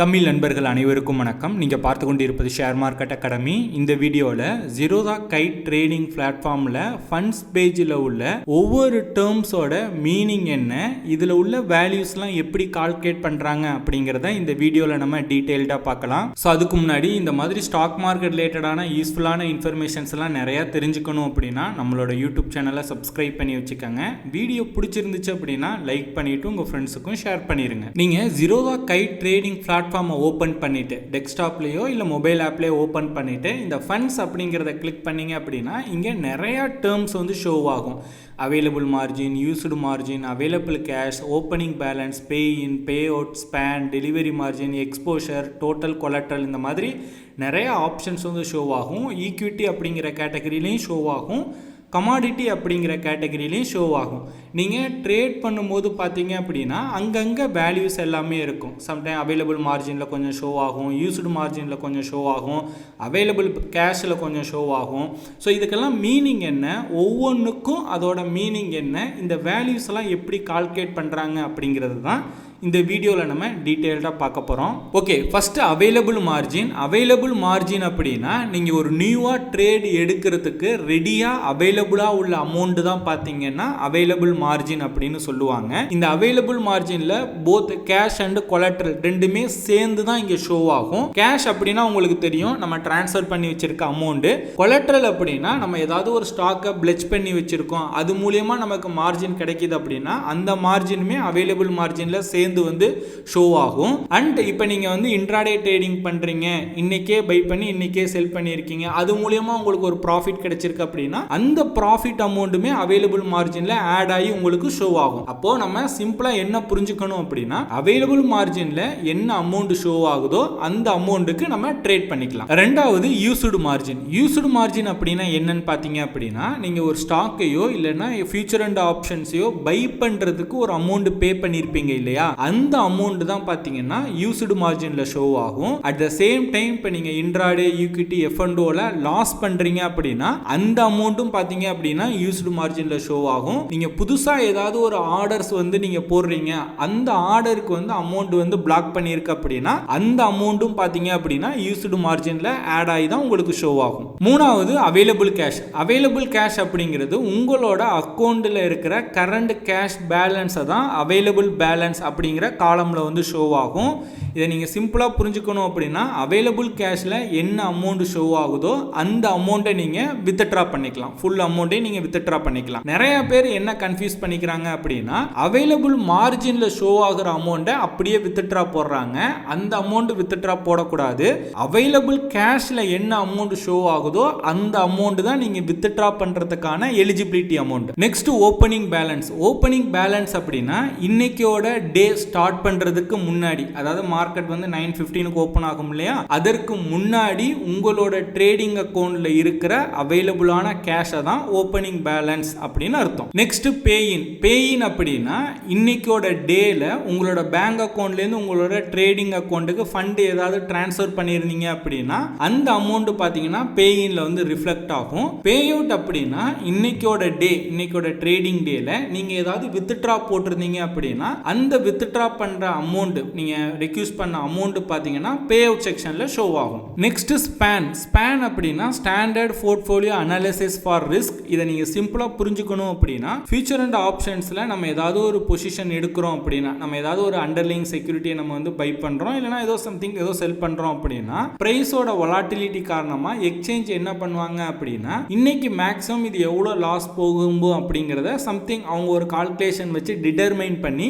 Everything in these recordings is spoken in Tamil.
தமிழ் நண்பர்கள் அனைவருக்கும் வணக்கம். நீங்கள் பார்த்து கொண்டிருப்பது ஷேர் மார்க்கெட் அகாடமி. இந்த வீடியோவில் ஜீரோதா கைட் ட்ரேடிங் பிளாட்ஃபார்மில் ஃபண்ட்ஸ் பேஜில் உள்ள ஒவ்வொரு டேர்ம்ஸோட மீனிங் என்ன இதில் உள்ள வேல்யூஸ்லாம் எப்படி கால்குலேட் பண்ணுறாங்க அப்படிங்கிறத இந்த வீடியோவில் நம்ம டீட்டெயில்டாக பார்க்கலாம். ஸோ அதுக்கு முன்னாடி இந்த மாதிரி ஸ்டாக் மார்க்கெட் ரிலேட்டடான யூஸ்ஃபுல்லான இன்ஃபர்மேஷன்ஸ்லாம் நிறையா தெரிஞ்சுக்கணும் அப்படின்னா நம்மளோட யூடியூப் சேனலை சப்ஸ்கிரைப் பண்ணி வச்சுக்கோங்க. வீடியோ பிடிச்சிருந்துச்சு அப்படின்னா லைக் பண்ணிவிட்டு உங்கள் ஃப்ரெண்ட்ஸுக்கும் ஷேர் பண்ணிடுங்க நீங்கள் ஜீரோதா கைட் ட்ரேடிங் பிளாட்ஃபார்மை ஓப்பன் பண்ணிவிட்டு டெஸ்க்டாப்லேயோ இல்லை மொபைல் ஆப்லேயோ ஓப்பன் பண்ணிவிட்டு இந்த ஃபண்ட்ஸ் அப்படிங்கிறத கிளிக் பண்ணீங்க அப்படின்னா இங்கே நிறையா டேர்ம்ஸ் வந்து ஷோ ஆகும். Available margin used margin available cash opening balance pay in pay out span delivery margin exposure total collateral இந்த மாதிரி நிறையா ஆப்ஷன்ஸ் வந்து ஷோ ஆகும். ஈக்விட்டி அப்படிங்கிற கேட்டகரியிலையும் ஷோ ஆகும். கமாடிட்டி அப்படிங்கிற கேட்டகரியிலையும் ஷோ ஆகும். நீங்கள் ட்ரேட் பண்ணும்போது பார்த்தீங்க அப்படின்னா அங்கங்கே வேல்யூஸ் எல்லாமே இருக்கும். சம்டைம் அவைலபிள் மார்ஜினில் கொஞ்சம் ஷோ ஆகும். யூஸ்டு மார்ஜினில் கொஞ்சம் ஷோ ஆகும். அவைலபிள் கேஷில் கொஞ்சம் ஷோ ஆகும். ஸோ இதுக்கெல்லாம் மீனிங் என்ன? ஒவ்வொன்றுக்கும் அதோட மீனிங் என்ன? இந்த வேல்யூஸ் எல்லாம் எப்படி கால்குலேட் பண்ணுறாங்க அப்படிங்கிறது தான் இந்த வீடியோவில் நம்ம டீட்டெயில்டாக பார்க்க போகிறோம் okay first available margin available margin அப்படின்னா நீங்கள் ஒரு நியூவாக ட்ரேட் எடுக்கிறதுக்கு ரெடியாக அவைலபிளாக உள்ள அமௌண்ட்டு தான் பார்த்தீங்கன்னா அவைலபிள் மார்ஜின் அப்படின்னு சொல்லுவாங்க. இந்த அவைலபிள் மார்ஜினில் போத் கேஷ் அண்ட் கொலட்ரல் ரெண்டுமே சேர்ந்து தான் இங்கே ஷோ ஆகும். கேஷ் அப்படின்னா உங்களுக்கு தெரியும் நம்ம ட்ரான்ஸ்ஃபர் பண்ணி வச்சிருக்க அமௌண்ட்டு கொலட்ரல் அப்படின்னா நம்ம ஏதாவது ஒரு ஸ்டாக்கை பிளெச் பண்ணி வச்சிருக்கோம். அது மூலியமாக நமக்கு மார்ஜின் கிடைக்கிது அப்படின்னா அந்த மார்ஜினுமே அவைலபிள் மார்ஜினில் சேர்ந்து சேர்ந்து வந்து ஷோ ஆகும். அண்ட் இப்போ நீங்கள் வந்து இன்ட்ராடே ட்ரேடிங் பண்ணுறீங்க இன்னைக்கே பை பண்ணி இன்னைக்கே செல் பண்ணியிருக்கீங்க. அது மூலயமா உங்களுக்கு ஒரு ப்ராஃபிட் கிடைச்சிருக்கு அப்படின்னா அந்த ப்ராஃபிட் அமௌண்ட்டுமே அவைலபிள் மார்ஜினில் ஆட் ஆகி உங்களுக்கு ஷோ ஆகும். அப்போது நம்ம சிம்பிளாக என்ன புரிஞ்சுக்கணும் அப்படின்னா அவைலபிள் மார்ஜினில் என்ன அமௌண்ட் ஷோ ஆகுதோ அந்த அமௌண்ட்டுக்கு நம்ம ட்ரேட் பண்ணிக்கலாம். ரெண்டாவது யூஸ்டு மார்ஜின் யூஸ்டு மார்ஜின் அப்படின்னா என்னன்னு பார்த்தீங்க அப்படின்னா நீங்கள் ஒரு ஸ்டாக்கையோ இல்லைன்னா ஃபியூச்சர் அண்ட் ஆப்ஷன்ஸையோ பை பண்ணுறதுக்கு ஒரு அமௌண்ட் பே பண்ணியிருப்பீங்க இல்லையா? அந்த அமௌண்ட் தான் பார்த்தீங்கன்னா யூஸ்டு மார்ஜினில் ஷோ ஆகும். அட் த சேம் டைம் இப்போ நீங்கள் இன்ட்ராடே யூகிட்டி எஃப்என்டோவில் லாஸ் பண்ணுறீங்க அப்படின்னா அந்த அமௌண்ட்டும் பார்த்தீங்க அப்படின்னா யூஸ்டு மார்ஜினில் ஷோ ஆகும். நீங்கள் புதுசாக ஏதாவது ஒரு ஆர்டர்ஸ் வந்து நீங்கள் போடுறீங்க. அந்த ஆர்டருக்கு வந்து அமௌண்ட் வந்து பிளாக் பண்ணியிருக்கு அப்படின்னா அந்த அமௌண்ட்டும் பார்த்தீங்க அப்படின்னா யூஸ்டு மார்ஜினில் ஆட் ஆகி தான் உங்களுக்கு ஷோ ஆகும். மூணாவது அவைலபிள் கேஷ் அவைலபிள் கேஷ் அப்படிங்கிறது உங்களோட அக்கௌண்ட்டில் இருக்கிற கரண்ட் கேஷ் பேலன்ஸை தான் அவைலபிள் பேலன்ஸ் அப்படி அப்படிங்கிற காலமில் வந்து ஷோ ஆகும். இதை நீங்கள் சிம்பிளாக புரிஞ்சுக்கணும் அப்படின்னா அவைலபிள் கேஷில் என்ன அமௌண்ட்டு ஷோ ஆகுதோ அந்த அமௌண்ட்டை நீங்கள் வித்ட்ரா பண்ணிக்கலாம். ஃபுல் அமௌண்ட்டே நீங்கள் வித்ட்ரா பண்ணிக்கலாம். நிறைய பேர் என்ன கன்ஃபியூஸ் பண்ணிக்கிறாங்க அப்படின்னா அவைலபிள் மார்ஜினில் ஷோ ஆகிற அமௌண்ட்டை அப்படியே வித்ட்ரா போடுறாங்க. அந்த அமௌண்ட் வித்ட்ரா போடக்கூடாது. அவைலபிள் கேஷில் என்ன அமௌண்ட் ஷோ ஆகுதோ அந்த அமௌண்ட் தான் நீங்கள் வித்ட்ரா பண்ணுறதுக்கான eligibility amount next opening balance opening balance அப்படின்னா இன்னைக்கோட டே ஸ்டார்ட் பண்ணுறதுக்கு முன்னாடி அதாவது மார்க்கெட் வந்து நைன் ஃபிஃப்டீனுக்கு ஓப்பன் ஆகும் இல்லையா? அதற்கு முன்னாடி உங்களோட ட்ரேடிங் அக்கௌண்ட்டில் இருக்கிற அவைலபிளான கேஷை தான் ஓப்பனிங் பேலன்ஸ் அப்படின்னு அர்த்தம். நெக்ஸ்ட் பேயின் பேயின் அப்படின்னா இன்னைக்கோட டேல உங்களோட பேங்க் அக்கௌண்ட்லேருந்து உங்களோட ட்ரேடிங் அக்கௌண்ட்டுக்கு ஃபண்ட் ஏதாவது டிரான்ஸ்ஃபர் பண்ணியிருந்தீங்க அப்படின்னா அந்த அமௌண்ட் பார்த்தீங்கன்னா பேயின்ல வந்து ரிஃப்ளெக்ட் ஆகும். பே அவுட் அப்படின்னா இன்னைக்கோட டே இன்னைக்கோட ட்ரேடிங் டேல நீங்க ஏதாவது வித்ட்ரா போட்டிருந்தீங்க அப்படின்னா அந்த வித்ட்ரா பண்ற அமௌண்ட் நீங்க ரெக்யூஸ் பண்ண அமௌண்ட் பார்த்தீங்கன்னா பே அவுட் செக்ஷன்ல ஷோ ஆகும். நெக்ஸ்ட் ஸ்பேன் ஸ்பேன் அப்படின்னா standard portfolio analysis for risk இதை நீங்கள் சிம்பிளா புரிஞ்சுக்கணும் அப்படின்னா ஃபியூச்சர் அண்ட் ஆப்ஷன்ஸ்ல நம்ம ஏதாவது ஒரு பொசிஷன் எடுக்கிறோம் அப்படின்னா நம்ம ஏதாவது ஒரு அண்டர்லிங் செக்யூரிட்டியை நம்ம வந்து பை பண்ணுறோம் இல்லைனா ஏதோ சம்திங் ஏதோ செல் பண்ணுறோம் அப்படின்னா ப்ரைஸோட வொலாட்டிலிட்டி காரணமாக எக்ஸ்சேஞ்ச் என்ன பண்ணுவாங்க அப்படின்னா இன்னைக்கு மேக்ஸிமம் இது எவ்வளோ லாஸ் போகும்போ அப்படிங்கிறத சம்திங் அவங்க ஒரு கால்குலேஷன் வச்சு டிட்டர்மைன் பண்ணி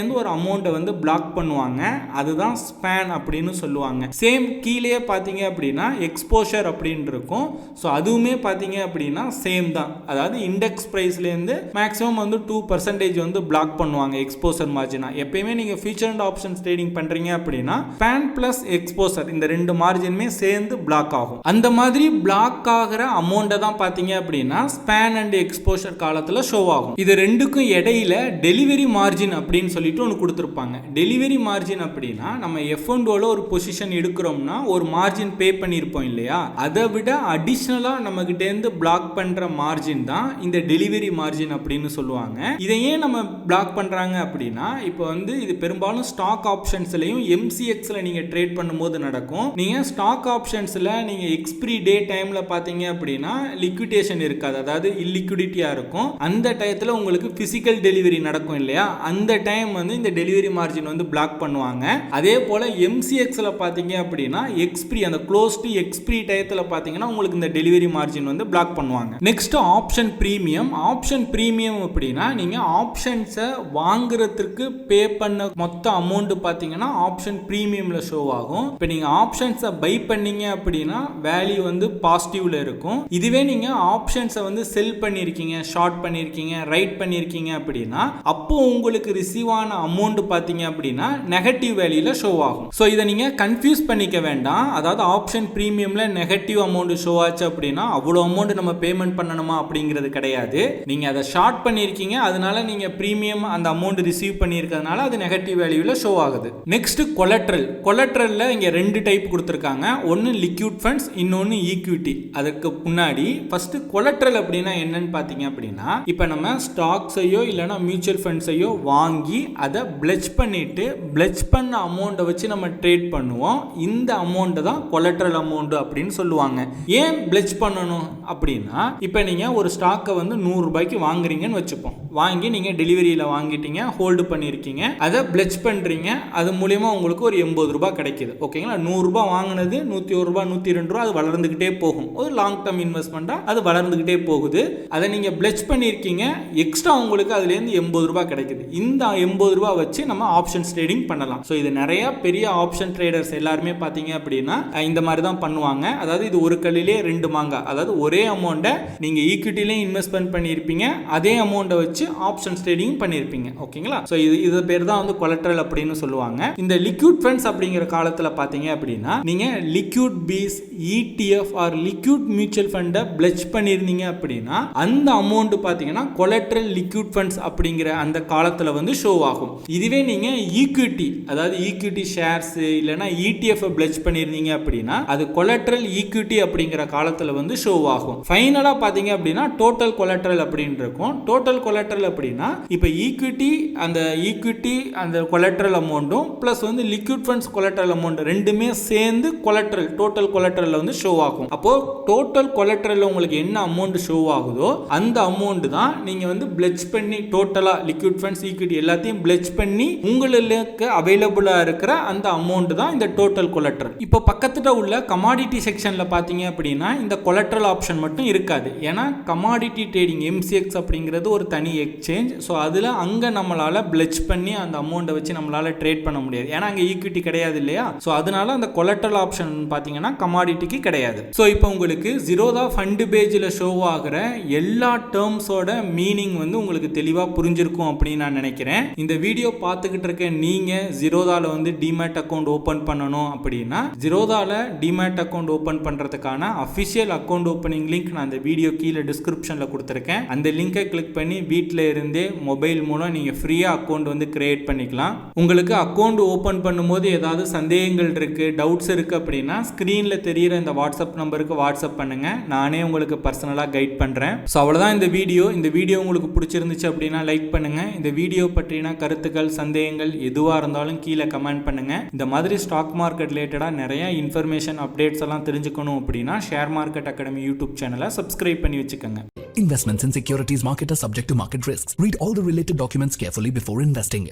நம்மக்கிட்டேருந்து ஒரு அமௌண்ட்டை வந்து பிளாக் பண்ணுவாங்க. அதுதான் ஸ்பேன் அப்படின்னு சொல்லுவாங்க. சேம் கீழே பார்த்தீங்க அப்படின்னா எக்ஸ்போஷர் அப்படின்னு இருக்கும். ஸோ அதுவுமே பார்த்தீங்க அப்படின்னா சேம் தான். அதாவது இண்டெக்ஸ் ப்ரைஸ்லேருந்து மேக்ஸிமம் வந்து டூ பர்சன்டேஜ் வந்து பிளாக் பண்ணுவாங்க எக்ஸ்போசர் மார்ஜினா எப்பயுமே நீங்கள் ஃபியூச்சர் அண்ட் ஆப்ஷன்ஸ் ட்ரேடிங் பண்ணுறீங்க அப்படின்னா ஸ்பேன் ப்ளஸ் எக்ஸ்போசர் இந்த ரெண்டு மார்ஜினுமே சேர்ந்து பிளாக் ஆகும். அந்த மாதிரி பிளாக் ஆகிற அமௌண்ட்டை தான் பார்த்தீங்க அப்படின்னா ஸ்பேன் அண்ட் எக்ஸ்போஷர் காலத்தில் ஷோ ஆகும். இது ரெண்டுக்கும் இடையில டெலிவரி மார்ஜின் அப்படின்னு சொல்லி சொல்லிட்டு ஒன்று கொடுத்துருப்பாங்க. டெலிவரி மார்ஜின் அப்படின்னா நம்ம எஃப் ஒரு பொசிஷன் எடுக்கிறோம்னா ஒரு மார்ஜின் பே பண்ணியிருப்போம் இல்லையா? அதை விட அடிஷ்னலாக நம்மகிட்டேருந்து பிளாக் பண்ணுற மார்ஜின் தான் இந்த டெலிவரி மார்ஜின் அப்படின்னு சொல்லுவாங்க. இதை ஏன் நம்ம பிளாக் பண்ணுறாங்க அப்படின்னா இப்போ வந்து இது பெரும்பாலும் ஸ்டாக் ஆப்ஷன்ஸ்லையும் எம்சிஎக்ஸில் நீங்கள் ட்ரேட் பண்ணும்போது நடக்கும். நீங்கள் ஸ்டாக் ஆப்ஷன்ஸில் நீங்கள் எக்ஸ்பிரி டே டைமில் பார்த்தீங்க அப்படின்னா லிக்விடேஷன் இருக்காது. அதாவது இல்லிக்விடிட்டியாக இருக்கும். அந்த டயத்தில் உங்களுக்கு ஃபிசிக்கல் டெலிவரி நடக்கும் இல்லையா? அந்த டைம் வந்து இந்த டெலிவரி மார்ஜின் வந்து பிளாக் பண்ணுவாங்க. அதே போல் எம்சிஎக்ஸில் பார்த்தீங்க அப்படின்னா எக்ஸ்பிரி அந்த க்ளோஸ் டு எக்ஸ்பிரி டயத்தில் பார்த்தீங்கன்னா உங்களுக்கு இந்த டெலிவரி மார்ஜின் வந்து பிளாக் பண்ணுவாங்க. Next option premium option premium அப்படின்னா நீங்கள் ஆப்ஷன்ஸை வாங்குறதுக்கு பே பண்ண மொத்த அமௌண்ட் பார்த்தீங்கன்னா ஆப்ஷன் ப்ரீமியமில் ஷோ ஆகும். இப்போ நீங்கள் ஆப்ஷன்ஸை பை பண்ணீங்க அப்படின்னா வேல்யூ வந்து பாசிட்டிவ்ல இருக்கும். இதுவே நீங்கள் ஆப்ஷன்ஸை வந்து செல் பண்ணியிருக்கீங்க ஷார்ட் பண்ணியிருக்கீங்க ரைட் பண்ணியிருக்கீங்க அப்படின்னா அப்போ உங்களுக்கு ரிசீவ் ஆன அமௌண்ட் பார்த்தீங்க அப்படின்னா நெகட்டிவ் வேல்யூவில் ஷோ ஆகும். ஸோ இதை நீங்கள் கன்ஃபியூஸ் பண்ணிக்க வேண்டாம். அதாவது ஆப்ஷன் ப்ரீமியமில் நெகட்டிவ் அமௌண்ட் ஷோ ஆச்சு அப்படின்னா அவ்வளோ அமௌண்ட் நம்ம பேமெண்ட் பண்ணணுமா அப்படிங்கிறது கிடையாது. நீங்கள் அதை ஷார்ட் பண்ணியிருக்கீங்க. அதனால நீங்கள் ப்ரீமியம் அந்த அமௌண்ட் ரிசீவ் பண்ணியிருக்கிறதுனால அது நெகட்டிவ் வேல்யூவில் ஷோ ஆகுது. நெக்ஸ்ட் கொலட்ரல் கொலட்ரலில் இங்கே ரெண்டு டைப் கொடுத்துருக்காங்க. ஒன்று லிக்யூட் ஃபண்ட்ஸ் இன்னொன்று ஈக்விட்டி அதுக்கு முன்னாடி ஃபர்ஸ்ட் கொலட்ரல் அப்படின்னா என்னன்னு பார்த்தீங்க அப்படின்னா இப்போ நம்ம ஸ்டாக்ஸையோ இல்லைனா மியூச்சுவல் ஃபண்ட்ஸையோ வாங்கி அதை பிளெச் பண்ணிவிட்டு பிளெச் பண்ண அமௌண்ட்டை வச்சு நம்ம ட்ரேட் பண்ணுவோம். இந்த அமௌண்ட்டை தான் கொலட்ரல் அமௌண்ட் அப்படின்னு சொல்லுவாங்க. ஏன் பிளெச் பண்ணணும் அப்படின்னா இப்போ நீங்கள் ஒரு ஸ்டாக்கை வந்து நூறுரூபாய்க்கு வாங்குறீங்கன்னு வச்சுப்போம். வாங்கி நீங்கள் டெலிவரியில் வாங்கிட்டீங்க ஹோல்டு பண்ணியிருக்கீங்க அதை பிளெச் பண்ணுறீங்க அது மூலயமா உங்களுக்கு ஒரு எண்பது ரூபா கிடைக்குது. ஓகேங்களா நூறுரூபா வாங்கினது நூற்றி ஒரு ரூபா நூற்றி ரெண்டு ரூபா அது வளர்ந்துக்கிட்டே போகும். ஒரு லாங் டேர்ம் இன்வெஸ்ட்மெண்ட்டாக அது வளர்ந்துக்கிட்டே போகுது. அதை நீங்கள் பிளெச் பண்ணியிருக்கீங்க எக்ஸ்ட்ரா உங்களுக்கு அதுலேருந்து எண்பது ரூபாய் கிடைக்குது. இந்த எண்பது ரூபா வச்சு நம்ம ஆப்ஷன்ஸ் ட்ரேடிங் பண்ணலாம். ஸோ இது நிறைய பெரிய ஆப்ஷன் ட்ரேடர்ஸ் எல்லாருமே பார்த்தீங்க அப்படின்னா இந்த மாதிரி தான் பண்ணுவாங்க. அதாவது இது ஒரு கல்லிலே ரெண்டு மாங்காய் அதாவது ஒரே அமௌண்ட்டை நீங்கள் ஈக்விட்டிலையும் இன்வெஸ்ட்மெண்ட் பண்ணியிருப்பீங்க. அதே அமௌண்ட்டை வச்சு ஆப்ஷன்ஸ் ட்ரேடிங் பண்ணியிருப்பீங்க. ஓகேங்களா? ஸோ இது இது பேர் தான் வந்து கொலட்ரல் அப்படின்னு சொல்லுவாங்க. இந்த லிக்யூட் ஃபண்ட்ஸ் அப்படிங்கிற காலத்தில் பார்த்தீங்க அப்படின்னா நீங்கள் liquid bees ETF or liquid mutual ஃபண்டை பிளெச் பண்ணியிருந்தீங்க அப்படின்னா அந்த அமௌண்ட் பார்த்தீங்கன்னா கொலட்ரல் லிக்யூட் ஃபண்ட்ஸ் அப்படிங்கிற அந்த காலத்தில் வந்து ஷோ ஆகும் ஆகும் இதுவே நீங்கள் ஈக்விட்டி அதாவது ஈக்விட்டி ஷேர்ஸ் இல்லைனா இடிஎஃப் பிளட்ஜ் பண்ணியிருந்தீங்க அப்படின்னா அது கொலட்ரல் ஈக்விட்டி அப்படிங்கிற காலத்தில் வந்து ஷோ ஆகும். ஃபைனலாக பார்த்தீங்க அப்படின்னா டோட்டல் கொலட்ரல் அப்படின்னு இருக்கும். டோட்டல் கொலட்ரல் அப்படின்னா இப்போ ஈக்விட்டி அந்த ஈக்விட்டி அந்த கொலட்ரல் அமௌண்ட்டும் ப்ளஸ் வந்து லிக்விட் ஃபண்ட்ஸ் கொலட்ரல் அமௌண்ட் ரெண்டுமே சேர்ந்து கொலட்ரல் டோட்டல் கொலட்ரலில் வந்து ஷோ ஆகும். அப்போது டோட்டல் கொலட்ரலில் உங்களுக்கு என்ன அமௌண்ட் ஷோ ஆகுதோ அந்த அமௌண்ட் தான் நீங்கள் வந்து பிளட்ஜ் பண்ணி டோட்டலாக லிக்விட் ஃபண்ட்ஸ் ஈக்விட்டி எல்லாத்தையும் பிளெச் பண்ணி உங்களுக்கு அவைலபிளாக இருக்கிற அந்த அமௌண்ட் தான் இந்த டோட்டல் கொலட்ரல் இப்போ பக்கத்துல உள்ள கமாடிட்டி செக்ஷனில் பார்த்தீங்க அப்படின்னா இந்த கொலட்ரல் ஆப்ஷன் மட்டும் இருக்காது. ஏன்னா கமாடிட்டி ட்ரேடிங் எம்சிஎக்ஸ் அப்படிங்கிறது ஒரு தனி எக்ஸ்சேஞ்ச் ஸோ அதில் அங்கே நம்மளால் பிளெச் பண்ணி அந்த அமௌண்ட்டை வச்சு நம்மளால் ட்ரேட் பண்ண முடியாது. ஏன்னா அங்கே ஈக்விட்டி கிடையாது இல்லையா? ஸோ அதனால அந்த கொலட்ரல் ஆப்ஷன் பார்த்தீங்கன்னா கமாடிட்டிக்கு கிடையாது. ஸோ இப்போ உங்களுக்கு ஜீரோதா ஃபண்டு பேஜில் ஷோ ஆகிற எல்லா டேர்ம்ஸோட மீனிங் வந்து உங்களுக்கு தெளிவாக புரிஞ்சிருக்கும் அப்படின்னு நான் நினைக்கிறேன். இந்த இந்த வீடியோ பார்த்துக்கிட்டு இருக்க நீங்கள் ஜீரோதாவில் வந்து டிமேட் அக்கௌண்ட் ஓப்பன் பண்ணணும் அப்படின்னா ஜீரோதாவில் டிமேட் அக்கௌண்ட் ஓப்பன் பண்ணுறதுக்கான அஃபிஷியல் அக்கௌண்ட் ஓப்பனிங் லிங்க் நான் அந்த வீடியோ கீழே டிஸ்கிரிப்ஷனில் கொடுத்துருக்கேன். அந்த லிங்கை கிளிக் பண்ணி வீட்டில் இருந்தே மொபைல் மூலம் நீங்கள் ஃப்ரீயாக அக்கௌண்ட் வந்து கிரியேட் பண்ணிக்கலாம். உங்களுக்கு அக்கௌண்ட் ஓப்பன் பண்ணும்போது ஏதாவது சந்தேகங்கள் இருக்குது டவுட்ஸ் இருக்குது அப்படின்னா ஸ்க்ரீனில் தெரியிற இந்த வாட்ஸ்அப் நம்பருக்கு வாட்ஸ்அப் பண்ணுங்கள் நானே உங்களுக்கு பர்சனலாக கைட் பண்ணுறேன் ஸோ அவ்வளோதான் இந்த வீடியோ இந்த வீடியோ உங்களுக்கு பிடிச்சிருந்துச்சு அப்படின்னா லைக் பண்ணுங்கள் இந்த வீடியோ பற்றினா கருத்துக்கள் சந்தேகங்கள் எதுவாக இருந்தாலும் கீழே கமெண்ட் பண்ணுங்கள் இந்த மாதிரி ஸ்டாக் மார்க்கெட் ரிலேட்டடாக நிறைய இன்ஃபர்மேஷன் அப்டேட்ஸ் எல்லாம் தெரிஞ்சுக்கணும் அப்படின்னா ஷேர் மார்க்கெட் அகாடமி யூடியூப் சேனலை சப்ஸ்கிரைப் பண்ணி வச்சுக்கோங்க Investments in securities market are subject to market risks. Read all the related documents carefully before investing.